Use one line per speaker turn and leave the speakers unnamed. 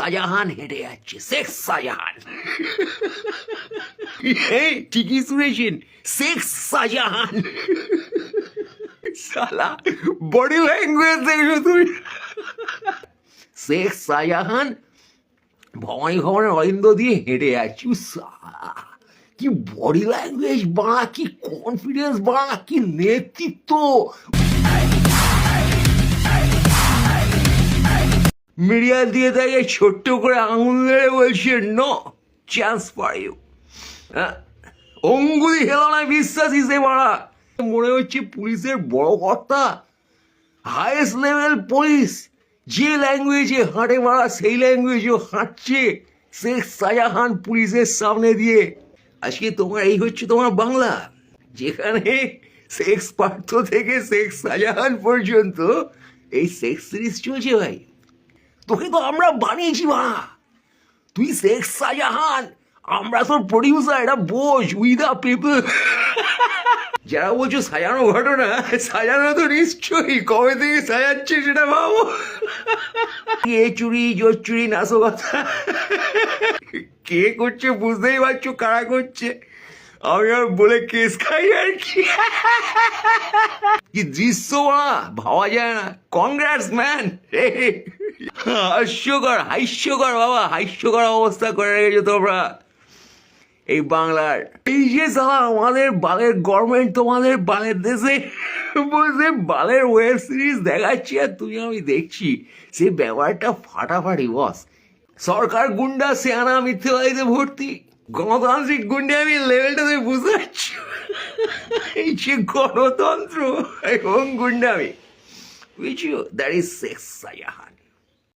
শাহজাহান হেঁটে যাচ্ছে শেখ শাহজাহান এই ঠিকই শুনেছেন শেখ শাহজাহান শালা বডি ল্যাঙ্গুয়েজ দেখছ তুমি। শেখ শাহজাহান ভবানী ভবনের অরিন্দ দিয়ে হেঁটে যাচ্ছি কি বডি ল্যাঙ্গুয়েজ বাড়া কি কনফিডেন্স বাড়া কি নেতৃত্ব মিডিয়া দিয়ে তাকে ছোট্ট করে আঙুল ধরে বলছে নো চান্স ফর ইউ অঙ্গুলি হেলানায় বিশ্বাস হিসেবে মারা। মনে হচ্ছে পুলিশের বড় কর্তা হাইয়েস্ট লেভেল পুলিশ যে ল্যাঙ্গুয়েজে হাঁটে মারা, সেই ল্যাঙ্গুয়েজেও হাঁটছে। শেখ শাহজাহান পুলিশের সামনে দিয়ে, আজকে তোমার, এই হচ্ছে তোমার বাংলা। যেখানে সেক্স পার্থ থেকে শেখ শাহজাহান পর্যন্ত এই সেক্স সিরিজ চলছে ভাই। তোকে তো আমরা বানিয়েছি, মা। তুই শেখ শাহজাহান, আমরা তোর প্রডিউসার এটা বোঝ উই দা পিপল যারা বলছো সাজানো ঘটনা, সাজানো তো নিশ্চয়ই। কবে থেকে সাজাচ্ছে সেটা ভাবো। কে চুরি জোর চুরি নাশো কথা কে করছে বুঝতেই পারছ, কারা করছে? আমি আর বলে কেস খাই আর কি। কি দৃশ্য না ভাবা যায় না। কংগ্রেস ম্যান হাস্যকর হাস্যকর, বাবা। হাস্যকর অবস্থা করে রেখেছো তোমরা। এই বাংলার এই যে সালা আমাদের বালের গভর্নমেন্ট তোমাদের বালের দেশে বসে বালের ওয়েব সিরিজ দেখাচ্ছি আর তুমি আমি দেখছি। সে ব্যাপারটা ফাটাফাটি বস সরকার গুন্ডা সেয়ানা মিথ্যেবাদীতে ভর্তি। গণতান্ত্রিক গুন্ডে আমি লেভেলটা তুমি বুঝতে পারছি? এই যে গণতন্ত্র এবং গুন্ডামি। বুঝছ দ্যাট ইজ সেক্স সাজাহান